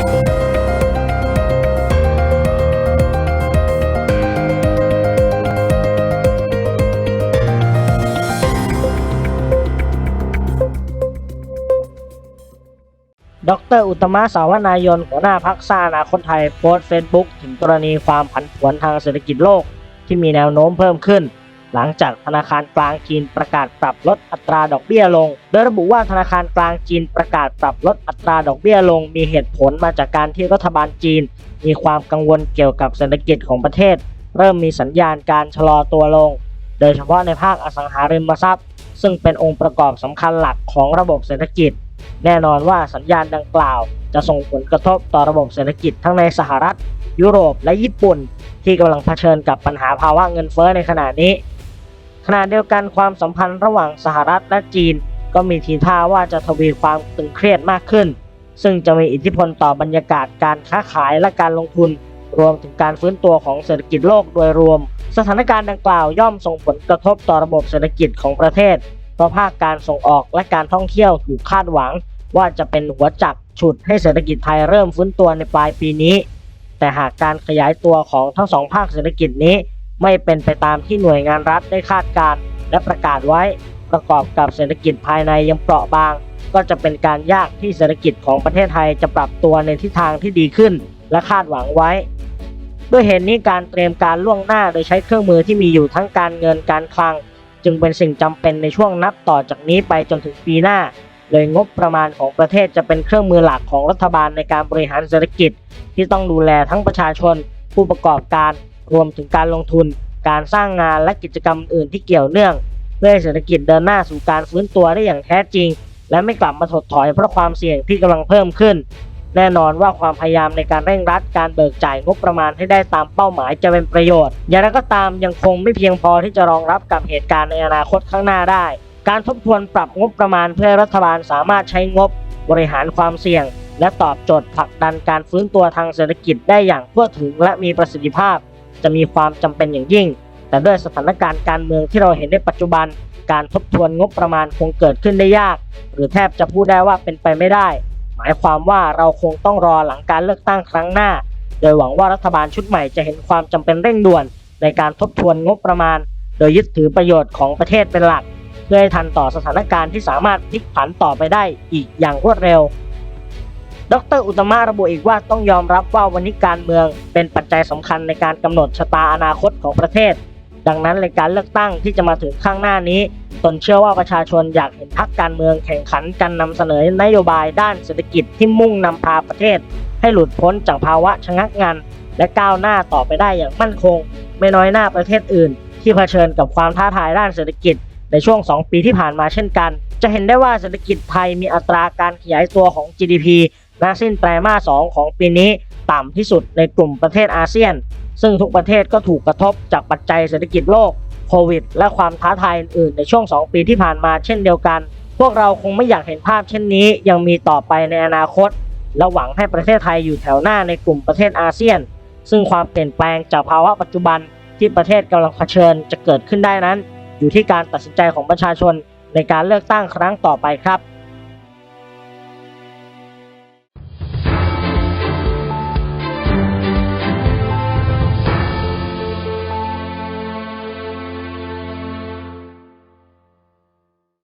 ดรอุตมะสาวนายนหัวหน้าพักสร้างอนาคตไทยโพสต์เฟซบุ๊กถึงกรณีความผันผวนทางเศรษฐกิจโลกที่มีแนวโน้มเพิ่มขึ้น หลังจากธนาคารกลางจีนประกาศปรับลดอัตราดอกเบี้ยลง โดยระบุว่าธนาคารกลางจีนประกาศปรับลดอัตราดอกเบี้ยลง มีเหตุผลมาจากการที่รัฐบาลจีน มีความกังวลเกี่ยวกับเศรษฐกิจของประเทศ เริ่มมีสัญญาณการชะลอตัวลง โดยเฉพาะในภาคอสังหาริมทรัพย์ ซึ่งเป็นองค์ประกอบสำคัญหลักของระบบเศรษฐกิจ แน่นอนว่าสัญญาณดังกล่าว จะส่งผลกระทบต่อระบบเศรษฐกิจทั้งในสหรัฐ ยุโรปและญี่ปุ่น ที่กำลังเผชิญกับปัญหาภาวะเงินเฟ้อในขณะนี้ ณะเดียวกันความสัมพันธ์ระหว่างสหรัฐและจีน ก็มีทีท่าว่าจะทวีความตึงเครียดมากขึ้น ซึ่งจะมีอิทธิพลต่อบรรยากาศการค้าขายและการลงทุน รวมถึงการฟื้นตัวของเศรษฐกิจโลกโดยรวม สถานการณ์ดังกล่าวย่อมส่งผลกระทบต่อระบบเศรษฐกิจของประเทศ เพราะภาคการส่งออกและการท่องเที่ยวถูกคาดหวัง ว่าจะเป็นหัวจักฉุดให้เศรษฐกิจไทยเริ่มฟื้นตัวในปลายปีนี้ แต่หากการขยายตัวของทั้งสองภาคเศรษฐกิจนี้ ไม่เป็นไปตามที่หน่วยงานรัฐได้คาดการณ์และประกาศไว้ ประกอบกับเศรษฐกิจภายในยังเปราะบาง ก็จะเป็นการยากที่เศรษฐกิจของประเทศไทยจะปรับตัวในทิศทางที่ดีขึ้น และคาดหวังไว้ ด้วยเหตุนี้การเตรียมการล่วงหน้าโดยใช้เครื่องมือที่มีอยู่ทั้งการเงินการคลัง จึงเป็นสิ่งจำเป็นในช่วงนับต่อจากนี้ไปจนถึงปีหน้าเลยงบประมาณของประเทศจะเป็นเครื่องมือหลักของรัฐบาลในการบริหารเศรษฐกิจ ที่ต้องดูแลทั้งประชาชน ผู้ประกอบการ รวมถึงการลงทุน การสร้างงานและกิจกรรมอื่นที่เกี่ยวเนื่อง เพื่อให้เศรษฐกิจเดินหน้าสู่การฟื้นตัวได้อย่างแท้จริง และไม่กลับมาถดถอยเพราะความเสี่ยงที่กำลังเพิ่มขึ้น แน่นอนว่าความพยายามในการเร่งรัดการเบิกจ่ายงบประมาณให้ได้ตามเป้าหมายจะเป็นประโยชน์ อย่างไรก็ตามยังคงไม่เพียงพอที่จะรองรับกับเหตุการณ์ในอนาคตข้างหน้าได้ การทบทวนปรับงบประมาณเพื่อรัฐบาลสามารถใช้งบบริหารความเสี่ยงและตอบโจทย์ผลักดันการฟื้นตัวทางเศรษฐกิจได้อย่างทั่วถึงและมีประสิทธิภาพ จะมีความจำเป็นอย่างยิ่ง แต่ด้วยสถานการณ์การเมืองที่เราเห็นในปัจจุบัน การทบทวนงบประมาณคงเกิดขึ้นได้ยาก หรือแทบจะพูดได้ว่าเป็นไปไม่ได้ หมายความว่าเราคงต้องรอหลังการเลือกตั้งครั้งหน้า โดยหวังว่ารัฐบาลชุดใหม่จะเห็นความจำเป็นเร่งด่วน ในการทบทวนงบประมาณ โดยยึดถือประโยชน์ของประเทศเป็นหลัก เพื่อให้ทันต่อสถานการณ์ที่สามารถพลิกผันต่อไปได้อีกอย่างรวดเร็ว ดรอุตมะระบุอีกว่าต้องยอมรับว่าวันนี้การเมืองเป็นปัจจัยสำคัญในการกำหนดชะตาอนาคตของประเทศ ดังนั้นในการเลือกตั้งที่จะมาถึงข้างหน้านี้ตนเชื่อว่าประชาชนอยากเห็นพรรคการเมืองแข่งขันกันนำเสนอนโยบายด้านเศรษฐกิจที่มุ่งนำพาประเทศ ให้หลุดพ้นจากภาวะชะงักงัน และก้าวหน้าต่อไปได้อย่างมั่นคง ไม่น้อยหน้าประเทศอื่น ที่เผชิญกับความท้าทายด้านเศรษฐกิจ ในช่วง 2 ปีที่ผ่านมาเช่นกัน จะเห็นได้ว่าเศรษฐกิจไทยมีอัตราการขยายตัวของ GDP ณสิ้นไตรมาส 2 ของปีนี้ต่ำที่สุดในกลุ่มประเทศอาเซียน ซึ่งทุกประเทศก็ถูกกระทบจากปัจจัยเศรษฐกิจโลกโควิด และความท้าทายอื่น ๆ ในช่วง 2 ปีที่ผ่านมาเช่นเดียวกัน พวกเราคงไม่อยากเห็นภาพเช่นนี้ ยังมีต่อไปในอนาคต และหวังให้ประเทศไทยอยู่แถวหน้าในกลุ่มประเทศอาเซียน ซึ่งความเปลี่ยนแปลงจากภาวะปัจจุบันที่ประเทศกำลังเผชิญจะเกิดขึ้นได้นั้น อยู่ที่การตัดสินใจของประชาชนในการเลือกตั้งครั้งต่อไปครับ